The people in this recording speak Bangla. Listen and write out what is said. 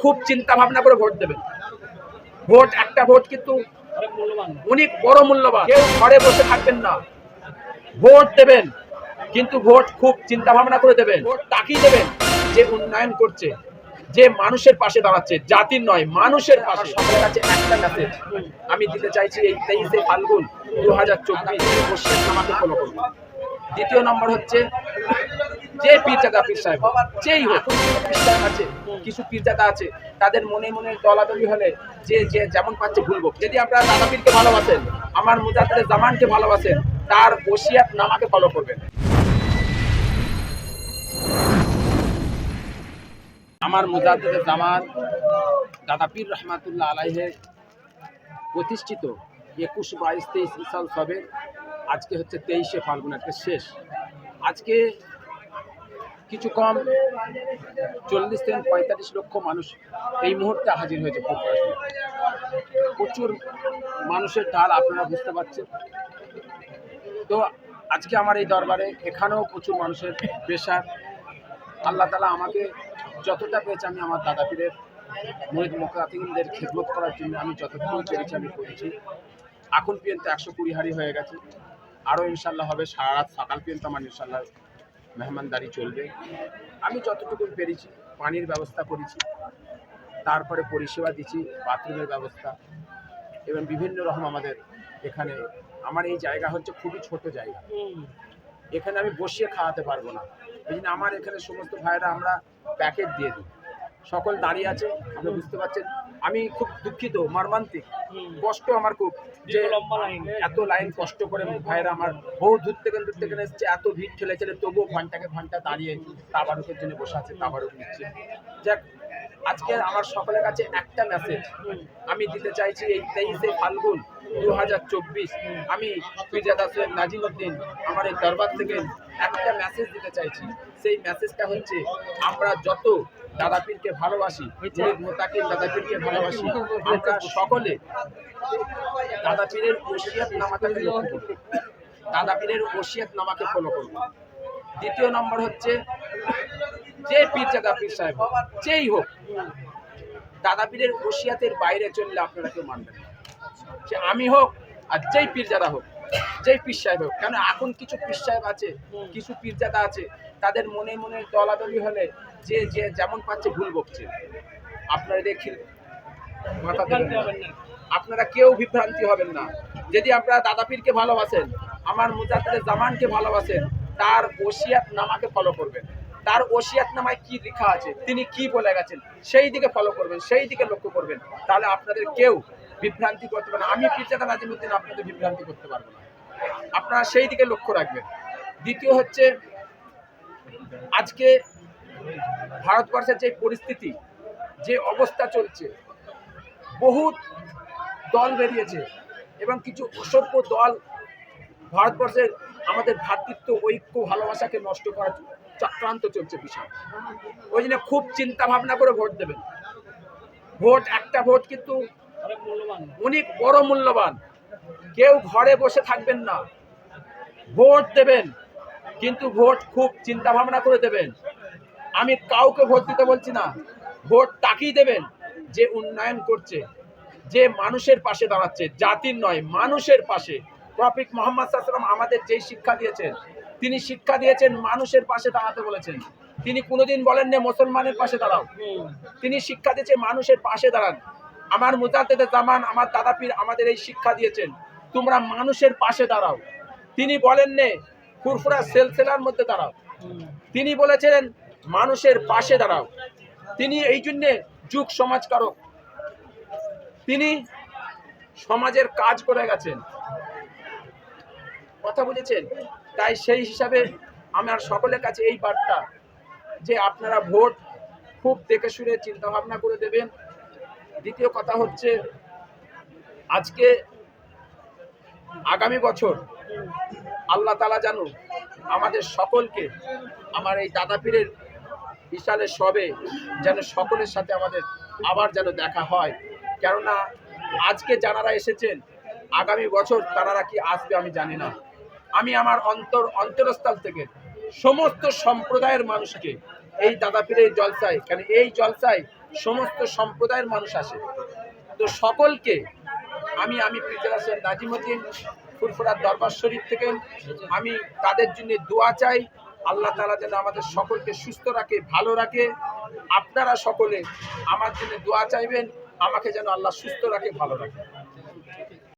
খুব চিন্তা ভাবনা করে ভোট দেবেন। ভোট একটা ভোট কিন্তু অনেক বড় মূল্যবান। কেউ ঘরে বসে থাকবেন না। ভোট দেবেন, কিন্তু ভোট খুব চিন্তা ভাবনা করে দেবেন। ভোট তাকিয়ে দেবেন যে উন্নয়ন করছে, যে মানুষের পাশে দাঁড়াচ্ছে, জাতির নয়, মানুষের পাশে। সবার কাছে একটা মেসেজ আমি দিতে চাইছি এই তেইশে ফাল্গুন দু হাজার চব্বিশ আমাকে ফলো করুন। দ্বিতীয় নম্বর হচ্ছে যে পীরজাদা পীর সাহেব যেই হোক আছে, কিছু পীরজাদা আছে, তাদের মনে মনে দলাদলি হলে যে যে যেমন পাচ্ছে ভুলবো যদি আপনারা দাদা পীরকে ভালোবাসেন, আমার মুজাদ্দের জামানকে ভালোবাসেন, তার বসিয়াত নামাকে ফলো করবেন। আমার মুজাদ্দের জামান দাদা পীর রহমাতুল্লাহ আলাইহে প্রতিষ্ঠিত একুশ বাইশ তেইশ সাল সবে আজকে হচ্ছে তেইশে ফাল্গুন, আজকে শেষ। আজকে কিছু কম চল্লিশ থেকে পঁয়তাল্লিশ লক্ষ মানুষ এই মুহূর্তে হাজির হয়েছে প্রচুর মানুষের ঢাল আপনারা বুঝতে পারছেন। তো আজকে আমার এই দরবারে এখানেও প্রচুর মানুষের পেশার। আল্লাহ তালা আমাকে যতটা পেয়েছে আমি আমার দাদা পীরের মহিদ মোকাতিমদের খেদমত করার জন্য আমি যতটুকু পেরেছি আমি করেছি। এখন পর্যন্ত একশো কুড়ি হারি হয়ে গেছে। আরও ইনশাল্লাহ হবে। সারা রাত সকাল পর্যন্ত আমার ইনশাল্লাহ মেহমানদারি চলবে। আমি যতটুকু পেরেছি, পানির ব্যবস্থা করেছি, তারপরে পরিষেবা দিচ্ছি বাথরুমের ব্যবস্থা, এবং বিভিন্ন রকম আমাদের এখানে, আমার এই জায়গা হচ্ছে খুবই ছোট জায়গা। এখানে আমি বসিয়ে খাওয়াতে পারব না। এই জন্য আমার এখানে সমস্ত ভাইয়েরা আমরা প্যাকেট দিয়ে দিই। সকল দাঁড়িয়ে আছে, আপনি বুঝতে পারছেন? আমি খুব দুঃখিত মর্মান্তিক। কষ্ট আমার খুব যে এত লাইন কষ্ট করে ভাইয়েরা আমার বহু দূর থেকে দূর থেকে এসছে এত ভিড় ঠেলে ঠেলে তবুও ঘন্টাকে ঘণ্টা দাঁড়িয়ে তাবারুকের জন্য বসে আছে তাবারুক নিচ্ছে। যাক আজকে আমার সকলের কাছে একটা মেসেজ আমি দিতে চাইছি এই তেইশে ফাল্গুন দু হাজার চব্বিশ। আমি ফিরজাদা সৈয়দ নাজিমুদ্দিন আমার এই দরবার থেকে একটা মেসেজ দিতে চাইছি। সেই মেসেজটা হচ্ছে আমরা যত দাদা পীরকে ভালোবাসি মুরিদ মোতাকিন দাদা পীরকে ভালোবাসি আমরা সকলে দাদা পীরের ওসিয়াত নামাটাকে লক্ষ্য করব দাদা পীরের ওসিয়াত নামাকে ফলো করব দ্বিতীয় নম্বর হচ্ছে যে পীরজাদা পীর সাহেব যেই হোক দাদা পীরের ওসিয়াতের বাইরে চললে আপনারা কেউ মানবেন সে আমি হোক আর যেই পীরজাদা হোক, যেই পীর সাহেব হোক কেন এখন কিছু পীর সাহেব আছে, কিছু পীরজাদা আছে, তাদের মনে মনে দলাদলি হলে যে যে যেমন পাচ্ছে ভুল বকছে। আপনারা দেখি মাথা। আপনারা কেউ বিভ্রান্তি হবেন না। যদি আপনারা দাদা পীরকে ভালোবাসেন, আমার মুজাদ্দের জামানকে ভালোবাসেন, তার ওসিয়াত নামাকে ফলো করবেন। তার ওসিয়াত নামায় কি লেখা আছে, তিনি কি বলে গেছেন, সেই দিকে ফলো করবেন, সেই দিকে লক্ষ্য করবেন। তাহলে আপনাদের কেউ বিভ্রান্তি করতে পারবে না। আমি পিরজাদা নাজিমুদ্দিন, আপনাদের বিভ্রান্তি করতে পারব না। আপনারা সেই দিকে লক্ষ্য রাখবেন। দ্বিতীয় হচ্ছে, আজকে ভারতবর্ষের যে পরিস্থিতি, যে অবস্থা চলছে, বহুত দল বেরিয়েছে এবং কিছু অসভ্য দল ভারতবর্ষের আমাদের ভ্রাতৃত্ব, ঐক্য, ভালোবাসাকে নষ্ট করার চক্রান্ত চলছে বিশাল। ওই জন্য খুব চিন্তা ভাবনা করে ভোট দেবেন। ভোট, একটা ভোট কিন্তু অনেক বড় মূল্যবান। কেউ ঘরে বসে থাকবেন না। ভোট দেবেন, কিন্তু ভোট খুব চিন্তা ভাবনা করে দেবেন। আমি কাউকে ভোট দিতে বলছি না। ভোট তাকিয়ে দেবেন যে উন্নয়ন করছে, যে মানুষের পাশে দাঁড়াচ্ছে। জাতির নয়, মানুষের পাশে। প্রফিক মোহাম্মদ সাল্লাম আমাদের যেই শিক্ষা দিয়েছেন তিনি শিক্ষা দিয়েছেন, মানুষের পাশে দাঁড়াতে বলেছেন। তিনি কোনোদিন বলেন না মুসলমানের পাশে দাঁড়াও। তিনি শিক্ষা দিয়েছেন, মানুষের পাশে দাঁড়ান। আমার মুজাদ্দেদ জামান, আমার দাদা পীর আমাদের এই শিক্ষা দিয়েছেন, তোমরা মানুষের পাশে দাঁড়াও। তিনি বলেন নে ফুরফুরা সেলসেলার মধ্যে দাঁড়াও। তিনি বলেছিলেন মানুষের পাশে দাঁড়াও। তিনি এই জন্যে যুগ সমাজকারক। তিনি সমাজের কাজ করে গেছেন। কথা বলেছেন। তাই সেই হিসাবে আমার সকলের কাছে এই বার্তা যে আপনারা ভোট খুব দেখে শুনে চিন্তা ভাবনা করে দেবেন। দ্বিতীয় কথা হচ্ছে, আজকে আগামী বছর আল্লাহ তালা জানো আমাদের সকলকে আমার এই দাদা পীরের বিশালের সবে যেন সকলের সাথে আমাদের আবার যেন দেখা হয়। কেননা আজকে যারা এসেছেন, আগামী বছর তারা কি আসবে আমি জানি না। আমি আমার অন্তর, অন্তরস্থল থেকে সমস্ত সম্প্রদায়ের মানুষকে এই দাদা পীরের জলসায়, কেন এই জলসায় সমস্ত সম্প্রদায়ের মানুষ আসে। তো সকলকে আমি আমি প্রিজার হাসান নাজিমুদ্দিন, ফুরফুরার দরবার শরীফ থেকে আমি তাদের জন্য দোয়া চাই। আল্লাহ তালা যেন আমাদের সকলকে সুস্থ রাখে, ভালো রাখে। আপনারা সকলে আমার জন্য দোয়া চাইবেন, আমাকে যেন আল্লাহ সুস্থ রাখে, ভালো রাখে।